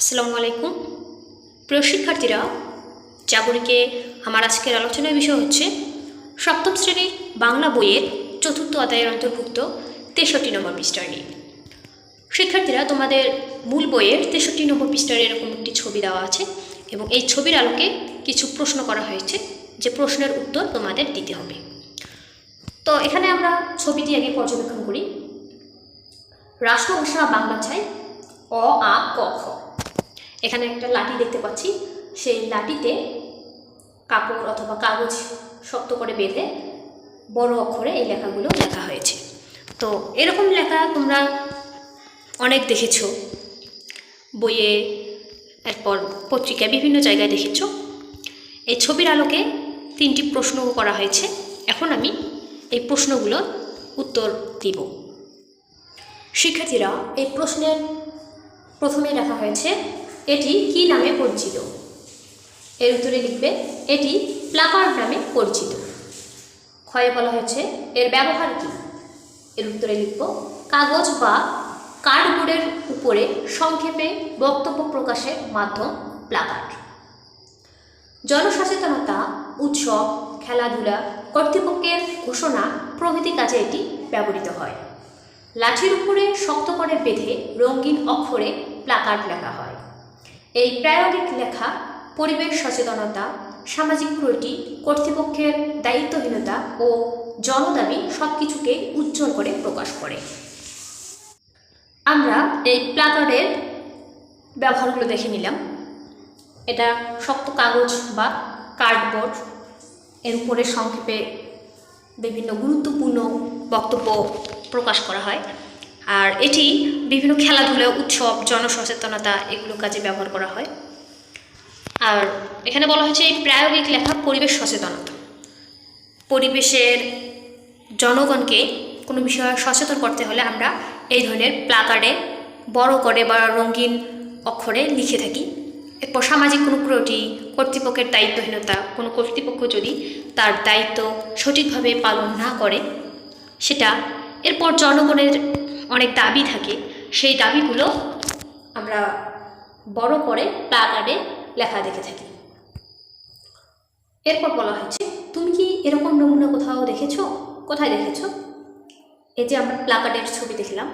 আসসালামু আলাইকুম। প্রিয় শিক্ষার্থীরা জাগরিকে আমার আজকের আলোচনার বিষয় হচ্ছে সপ্তম শ্রেণির বাংলা বইয়ের চতুর্থ অধ্যায়ের অন্তর্ভুক্ত তেষট্টি নম্বর পৃষ্ঠা নিয়ে। শিক্ষার্থীরা, তোমাদের মূল বইয়ের তেষট্টি নম্বর পৃষ্ঠার এরকম একটি ছবি দেওয়া আছে এবং এই ছবির আলোকে কিছু প্রশ্ন করা হয়েছে। যে প্রশ্নের উত্তর তোমাদের দিতে হবে। তো এখানে আমরা ছবিটি আগে পর্যবেক্ষণ করি। রাষ্ট্রভাষা বাংলা চাই অ, আ, ক, খ। এখানে একটা লাঠি দেখতে পাচ্ছি। সেই লাঠিতে কাপড় অথবা কাগজ শক্ত করে বেঁধে বড় অক্ষরে এই লেখাগুলো লেখা হয়েছে। তো এরকম লেখা তোমরা অনেক দেখেছ। বইয়ে, এরপর পত্রিকায় বিভিন্ন জায়গায় দেখেছ। এই ছবির আলোকে তিনটি প্রশ্ন করা হয়েছে। এখন আমি এই প্রশ্নগুলোর উত্তর দিব। শিক্ষার্থীরা, এই প্রশ্নের প্রথমে লেখা হয়েছে এটি কি নামে পরিচিত? এর উত্তরে লিখবে, এটি প্লাকার্ড নামে পরিচিত। ক্ষয়ে বলা হয়েছে, এর ব্যবহার কি? এর উত্তরে লিখব, কাগজ বা কার্ডবোর্ডের উপরে সংক্ষেপে বক্তব্য প্রকাশের মাধ্যম প্লাকার্ড। জনসচেতনতা, উৎসব, খেলাধুলা, কর্তৃপক্ষের ঘোষণা প্রভৃতি কাজে এটি ব্যবহৃত হয়। লাঠির উপরে শক্ত করে বেঁধে রঙিন অক্ষরে প্লাকার্ড লেখা হয়। এই প্রায়োগিক লেখা, পরিবেশ সচেতনতা, সামাজিক ত্রুটি কর্তৃপক্ষের দায়িত্বহীনতা ও জনদাবি সব কিছুকে উজ্জ্বল করে প্রকাশ করে। আমরা এই প্লাকার্ডের ব্যবহারগুলো দেখে নিলাম। এটা শক্ত কাগজ বা কার্ডবোর্ড। এর উপরে সংক্ষেপে বিভিন্ন গুরুত্বপূর্ণ বক্তব্য প্রকাশ করা হয়। আর এটি বিভিন্ন খেলাধুলা, উৎসব, জনসচেতনতা এগুলো কাজে ব্যবহার করা হয়। আর এখানে বলা হয়েছে এই প্রায়োগিক লেখা পরিবেশ সচেতনতা। পরিবেশের জনগণকে কোনো বিষয়ে সচেতন করতে হলে আমরা এই ধরনের প্লাকার্ডে বড় করে বা রঙিন অক্ষরে লিখে থাকি। এরপর সামাজিক কোনো ত্রুটি কর্তৃপক্ষের দায়িত্বহীনতা, কোনো কর্তৃপক্ষ যদি তার দায়িত্ব সঠিকভাবে পালন না করে, সেটা এরপর জনগণের অনেক দাবি থাকে। সেই দাবিগুলো আমরা বড় করে প্লাকার্ডে লেখা দেখে থাকি। এরপর বলা হয়েছে, তুমি কি এরকম নমুনা কোথাও দেখেছ? কোথায় দেখেছ? এই যে আমরা প্লাকার্ডের ছবি দেখলাম,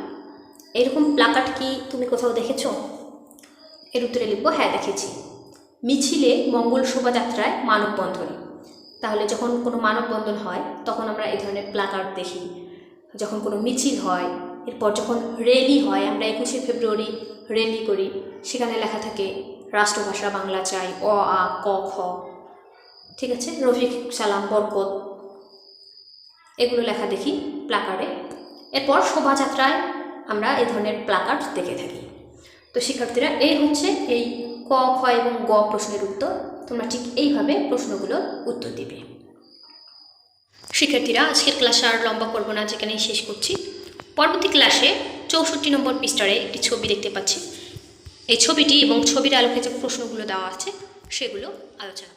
এরকম প্লাকার্ড কি তুমি কোথাও দেখেছ? এর উত্তরে লিখব হ্যাঁ দেখেছি। মিছিলে মঙ্গল শোভাযাত্রায় মানববন্ধনে। তাহলে যখন কোনো মানববন্ধন হয়, তখন আমরা এই ধরনের প্লাকার্ড দেখি। যখন কোনো মিছিল হয় এরপর যখন র্যালি হয়, আমরা একুশে ফেব্রুয়ারি র্যালি করি। সেখানে লেখা থাকে, রাষ্ট্রভাষা বাংলা চাই, অ, আ, ক, খ। ঠিক আছে? রফিক সালাম, বরকত। এগুলো লেখা দেখি প্লাকার্ডে এরপর শোভাযাত্রায় আমরা এই ধরনের প্লাকার্ড দেখে থাকি। তো শিক্ষার্থীরা, এই হচ্ছে এই ক, খ এবং গ প্রশ্নের উত্তর। তোমরা ঠিক এইভাবে প্রশ্নগুলোর উত্তর দিবে। শিক্ষার্থীরা, আজকের ক্লাস আর লম্বা করব না, যেখানেই শেষ করছি। পরবর্তী ক্লাসে চৌষট্টি নম্বর পৃষ্ঠারে একটি ছবি দেখতে পাচ্ছি। এই ছবিটি এবং ছবির আলোকে যে প্রশ্নগুলো দেওয়া আছে, সেগুলো আলোচনা